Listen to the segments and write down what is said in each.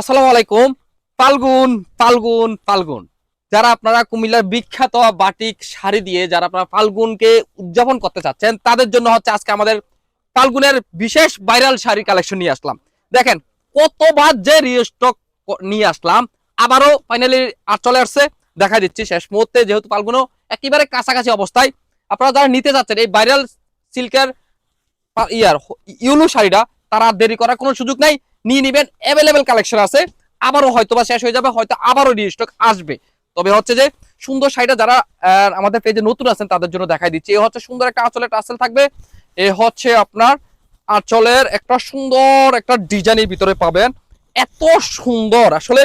আসসালামু আলাইকুম। ফাল্গুন ফাল্গুন ফাল্গুন। যারা আপনারা কুমিল্লার বিখ্যাত বাটিক শাড়ি দিয়ে যারা আপনারা ফাল্গুনকে উদযাপন করতে চাচ্ছেন, তাদের জন্য হচ্ছে আজকে আমাদের ফাল্গুনের বিশেষ ভাইরাল শাড়ি কালেকশন নিয়ে আসলাম। দেখেন, কতবার যে রিস্টক নিয়ে আসলাম, আবারও ফাইনালি আর চলে আসছে। দেখা দিচ্ছি শেষ মুহূর্তে, যেহেতু ফাল্গুনও একেবারে কাছাকাছি অবস্থায়। আপনারা যারা নিতে চাচ্ছেন, এই ভাইরাল সিল্কের ইয়ার ইউলু শাড়িটা তারা দেরি করার কোনো সুযোগ নাই। নিয়ে নিবেন অ্যাভেলেবেল কালেকশন আছে। আবারও হয়তো বা শেষ হয়ে যাবে, হয়তো আবারও রিস্টক আসবে। তবে হচ্ছে যে, সুন্দর শাড়িটা যারা আমাদের পেজে নতুন আছেন, তাদের জন্য দেখাই দিচ্ছি। এ হচ্ছে সুন্দর একটা আঁচলের টাসেল থাকবে। এ হচ্ছে আপনার আঁচলের একটা সুন্দর একটা ডিজাইনের ভিতরে পাবেন। এত সুন্দর! আসলে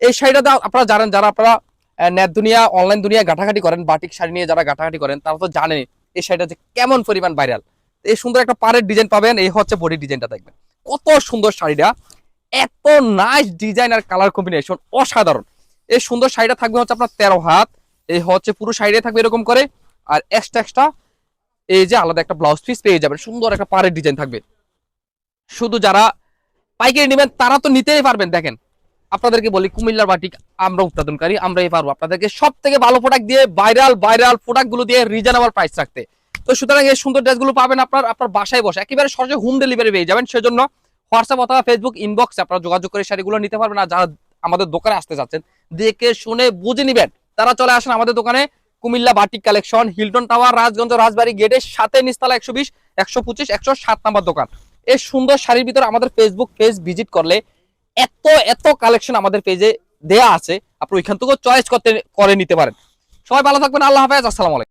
এই শাড়িটা আপনারা জানেন, যারা আপনারা নেট দুনিয়া অনলাইন দুনিয়া ঘাটাঘাটি করেন, বাটিক শাড়ি নিয়ে যারা ঘাটাঘাটি করেন, তারা তো জানেন এই শাড়িটা যে কেমন পরিমাণ ভাইরাল এই সুন্দর একটা পাড়ের ডিজাইন পাবেন, এই হচ্ছে বডি ডিজাইনটা দেখবেন। কত সুন্দর শাড়িটা, এত নাইস ডিজাইন আর কালার কম্বিনেশন অসাধারণ। এই সুন্দর শাড়িটা থাকবে হচ্ছে আপনার তেরো হাত, এই হচ্ছে পুরো শাড়িটা থাকবে এরকম করে, আর এক্সট্রা এক্সট্রা এই যে আলাদা একটা ব্লাউজ পিস পেয়ে যাবেন, সুন্দর একটা পাড়ের ডিজাইন থাকবে। শুধু যারা পাইকারি নেবেন, তারা তো নিতেই পারবেন, দেখেন। আপনাদেরকে বলি, কুমিল্লার বাটিক, আমরা উৎপাদনকারী আমরাই পারব। আপনাদেরকে সব থেকে ভালো প্রোডাক্ট দিয়ে ভাইরাল ভাইরাল প্রোডাক্টগুলো দিয়ে রিজনেবল প্রাইস রাখতে। তো সুতরাং এই সুন্দর ড্রেসগুলো পাবেন আপনার আপনার বাসায় বসে। একেবারে সহজে হোম ডেলিভারি পেয়ে যাবেন। সেজন্য হোয়াটসঅ্যাপ অথবা ফেসবুক ইনবক্সে আপনারা যোগাযোগ করে শাড়িগুলো নিতে পারবেন। আর যারা আমাদের দোকানে আসতে চাচ্ছেন দেখে শুনে বুঝে নিবেন। তারা চলে আসেন আমাদের দোকানে, Comilla batik collection, Hilton tower, Rajganj Rajbari গেটের সাথে নিস্তালা একশো বিশ, একশো পঁচিশ, একশো সাত নাম্বার দোকান। এই সুন্দর শাড়ির ভিতরে আমাদের ফেসবুক পেজ ভিজিট করলে এত এত কালেকশন আমাদের পেজে দেয়া আছে। আপনি ওইখান থেকেও চয়েস করতে, করে নিতে পারেন। সবাই ভালো থাকবেন। আল্লাহ হাফেজ। আসসালামু আলাইকুম।